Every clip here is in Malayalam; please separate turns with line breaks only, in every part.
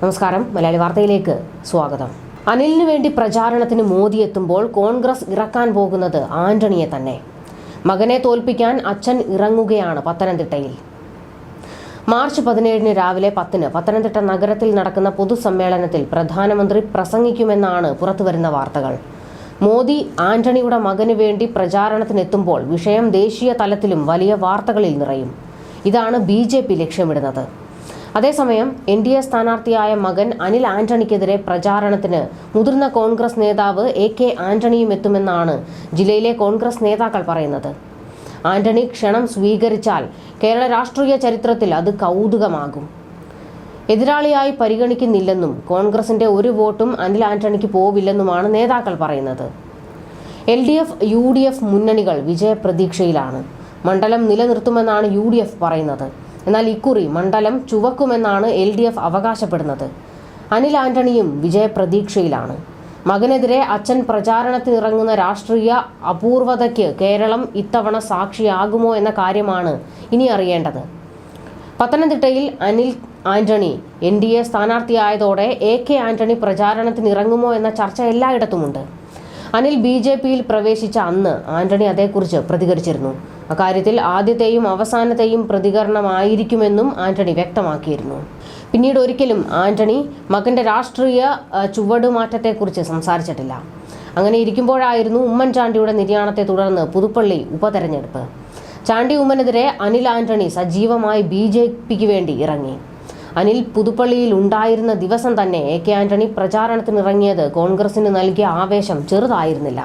നമസ്കാരം. മലയാളി വാർത്തയിലേക്ക് സ്വാഗതം. അനിലിനു വേണ്ടി പ്രചാരണത്തിന് മോദി എത്തുമ്പോൾ കോൺഗ്രസ് ഇറക്കാൻ പോകുന്നത് ആന്റണിയെ തന്നെ. മകനെ തോൽപ്പിക്കാൻ അച്ഛൻ ഇറങ്ങുകയാണ് പത്തനംതിട്ടയിൽ. മാർച്ച് പതിനേഴിന് രാവിലെ പത്തിന് പത്തനംതിട്ട നഗരത്തിൽ നടക്കുന്ന പൊതുസമ്മേളനത്തിൽ പ്രധാനമന്ത്രി പ്രസംഗിക്കുമെന്നാണ് പുറത്തുവരുന്ന വാർത്തകൾ. മോദി ആന്റണിയുടെ മകന് വേണ്ടി പ്രചാരണത്തിനെത്തുമ്പോൾ വിഷയം ദേശീയ തലത്തിലും വലിയ വാർത്തകളിൽ നിറയും. ഇതാണ് ബി ലക്ഷ്യമിടുന്നത്. അതേസമയം എൻ ഡി എ സ്ഥാനാർത്ഥിയായ മകൻ അനിൽ ആന്റണിക്കെതിരെ പ്രചാരണത്തിന് മുതിർന്ന കോൺഗ്രസ് നേതാവ് എ കെ ആന്റണിയും എത്തുമെന്നാണ് ജില്ലയിലെ കോൺഗ്രസ് നേതാക്കൾ പറയുന്നത്. ആന്റണി ക്ഷണം സ്വീകരിച്ചാൽ കേരള രാഷ്ട്രീയ ചരിത്രത്തിൽ അത് കൗതുകമാകും. എതിരാളിയായി പരിഗണിക്കുന്നില്ലെന്നും കോൺഗ്രസിന്റെ ഒരു വോട്ടും അനിൽ ആന്റണിക്ക് പോവില്ലെന്നുമാണ് നേതാക്കൾ പറയുന്നത്. L D F U D F മുന്നണികൾ വിജയപ്രതീക്ഷയിലാണ്. മണ്ഡലം നിലനിർത്തുമെന്നാണ് യു ഡി എഫ് പറയുന്നത്. എന്നാൽ ഇക്കുറി മണ്ഡലം ചുവക്കുമെന്നാണ് എൽ ഡി എഫ് അവകാശപ്പെടുന്നത്. അനിൽ ആന്റണിയും വിജയപ്രതീക്ഷയിലാണ്. മകനെതിരെ അച്ഛൻ പ്രചാരണത്തിനിറങ്ങുന്ന രാഷ്ട്രീയ അപൂർവതയ്ക്ക് കേരളം ഇത്തവണ സാക്ഷിയാകുമോ എന്ന കാര്യമാണ് ഇനി അറിയേണ്ടത്. പത്തനംതിട്ടയിൽ Anil Antony N D A സ്ഥാനാർത്ഥിയായതോടെ A K Antony പ്രചാരണത്തിനിറങ്ങുമോ എന്ന ചർച്ച എല്ലായിടത്തുമുണ്ട്. അനിൽ ബി ജെ പിയിൽ പ്രവേശിച്ച അന്ന് ആന്റണി അതേക്കുറിച്ച് പ്രതികരിച്ചിരുന്നു. അക്കാര്യത്തിൽ ആദ്യത്തെയും അവസാനത്തെയും പ്രതികരണമായിരിക്കുമെന്നും ആന്റണി വ്യക്തമാക്കിയിരുന്നു. പിന്നീട് ഒരിക്കലും ആന്റണി മകന്റെ രാഷ്ട്രീയ ചുവടുമാറ്റത്തെക്കുറിച്ച് സംസാരിച്ചിട്ടില്ല. അങ്ങനെ ഇരിക്കുമ്പോഴായിരുന്നു ഉമ്മൻചാണ്ടിയുടെ നിര്യാണത്തെ തുടർന്ന് പുതുപ്പള്ളി ഉപതെരഞ്ഞെടുപ്പ്. ചാണ്ടി ഉമ്മനെതിരെ അനിൽ ആന്റണി സജീവമായി ബി ജെ പിക്ക് വേണ്ടി ഇറങ്ങി. അനിൽ പുതുപ്പള്ളിയിൽ ഉണ്ടായിരുന്ന ദിവസം തന്നെ എ കെ ആന്റണി പ്രചാരണത്തിനിറങ്ങിയത് കോൺഗ്രസിന് നൽകിയ ആവേശം ചെറുതായിരുന്നില്ല.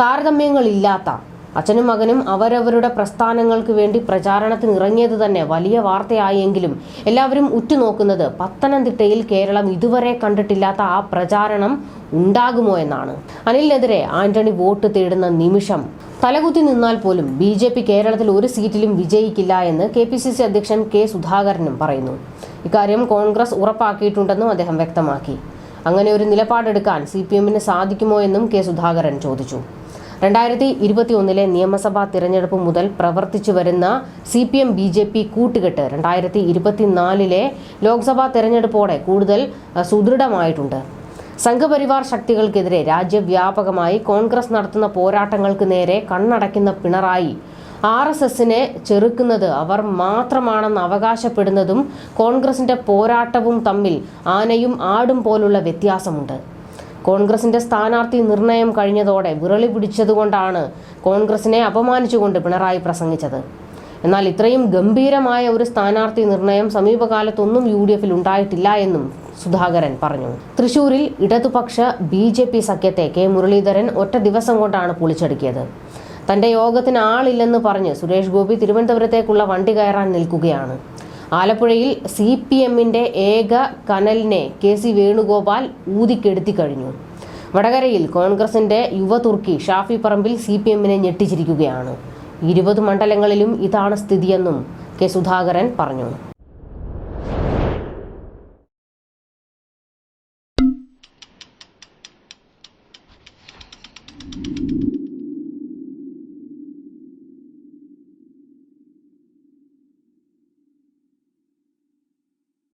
താരതമ്യങ്ങളില്ലാത്ത അച്ഛനും മകനും അവരവരുടെ പ്രസ്ഥാനങ്ങൾക്ക് വേണ്ടി പ്രചാരണത്തിന് ഇറങ്ങിയത് തന്നെ വലിയ വാർത്തയായെങ്കിലും എല്ലാവരും ഉറ്റുനോക്കുന്നത് പത്തനംതിട്ടയിൽ കേരളം ഇതുവരെ കണ്ടിട്ടില്ലാത്ത ആ പ്രചാരണം ഉണ്ടാകുമോ എന്നാണ്. അനിലിനെതിരെ ആന്റണി വോട്ട് തേടുന്ന നിമിഷം തലകുത്തി നിന്നാൽ പോലും ബി ജെ പി കേരളത്തിൽ ഒരു സീറ്റിലും വിജയിക്കില്ല എന്ന് കെ പി സി സി അധ്യക്ഷൻ കെ സുധാകരനും പറയുന്നു. ഇക്കാര്യം കോൺഗ്രസ് ഉറപ്പാക്കിയിട്ടുണ്ടെന്നും അദ്ദേഹം വ്യക്തമാക്കി. അങ്ങനെ ഒരു നിലപാടെടുക്കാൻ സി പി എമ്മിന് സാധിക്കുമോ എന്നും കെ സുധാകരൻ ചോദിച്ചു. രണ്ടായിരത്തി ഇരുപത്തി ഒന്നിലെ നിയമസഭാ തിരഞ്ഞെടുപ്പ് മുതൽ പ്രവർത്തിച്ചു വരുന്ന C P M B J P കൂട്ടുകെട്ട് രണ്ടായിരത്തി ഇരുപത്തിനാലിലെ ലോക്സഭാ തിരഞ്ഞെടുപ്പോടെ കൂടുതൽ സുദൃഢമായിട്ടുണ്ട്. സംഘപരിവാർ ശക്തികൾക്കെതിരെ രാജ്യവ്യാപകമായി കോൺഗ്രസ് നടത്തുന്ന പോരാട്ടങ്ങൾക്ക് നേരെ കണ്ണടയ്ക്കുന്ന പിണറായി ആർ എസ് എസിനെ ചെറുക്കുന്നത് അവർ മാത്രമാണെന്ന് അവകാശപ്പെടുന്നതും കോൺഗ്രസിന്റെ പോരാട്ടവും തമ്മിൽ ആനയും ആടും പോലുള്ള വ്യത്യാസമുണ്ട്. കോൺഗ്രസിന്റെ സ്ഥാനാർത്ഥി നിർണയം കഴിഞ്ഞതോടെ വിറളി പിടിച്ചതുകൊണ്ടാണ് കോൺഗ്രസിനെ അപമാനിച്ചുകൊണ്ട് പിണറായി പ്രസംഗിച്ചത്. എന്നാൽ ഇത്രയും ഗംഭീരമായ ഒരു സ്ഥാനാർത്ഥി നിർണയം സമീപകാലത്തൊന്നും യു ഡി എഫിൽ ഉണ്ടായിട്ടില്ല എന്നും സുധാകരൻ പറഞ്ഞു. തൃശൂരിൽ ഇടതുപക്ഷ ബി ജെ പി സഖ്യത്തെ കെ മുരളീധരൻ ഒറ്റ ദിവസം കൊണ്ടാണ് പൊളിച്ചടുക്കിയത്. തന്റെ യോഗത്തിന് ആളില്ലെന്ന് പറഞ്ഞ് സുരേഷ് ഗോപി തിരുവനന്തപുരത്തേക്കുള്ള വണ്ടി കയറാൻ നിൽക്കുകയാണ്. ആലപ്പുഴയിൽ സി പി എമ്മിന്റെ ഏക കനലിനെ കെ സി വേണുഗോപാൽ ഊതിക്കെടുത്തി കഴിഞ്ഞു. വടകരയിൽ കോൺഗ്രസിന്റെ യുവതുർക്കി ഷാഫി പറമ്പിൽ സി പി എമ്മിനെ ഞെട്ടിച്ചിരിക്കുകയാണ്. ഇരുപത് മണ്ഡലങ്ങളിലും ഇതാണ് സ്ഥിതിയെന്നും കെ സുധാകരൻ പറഞ്ഞു.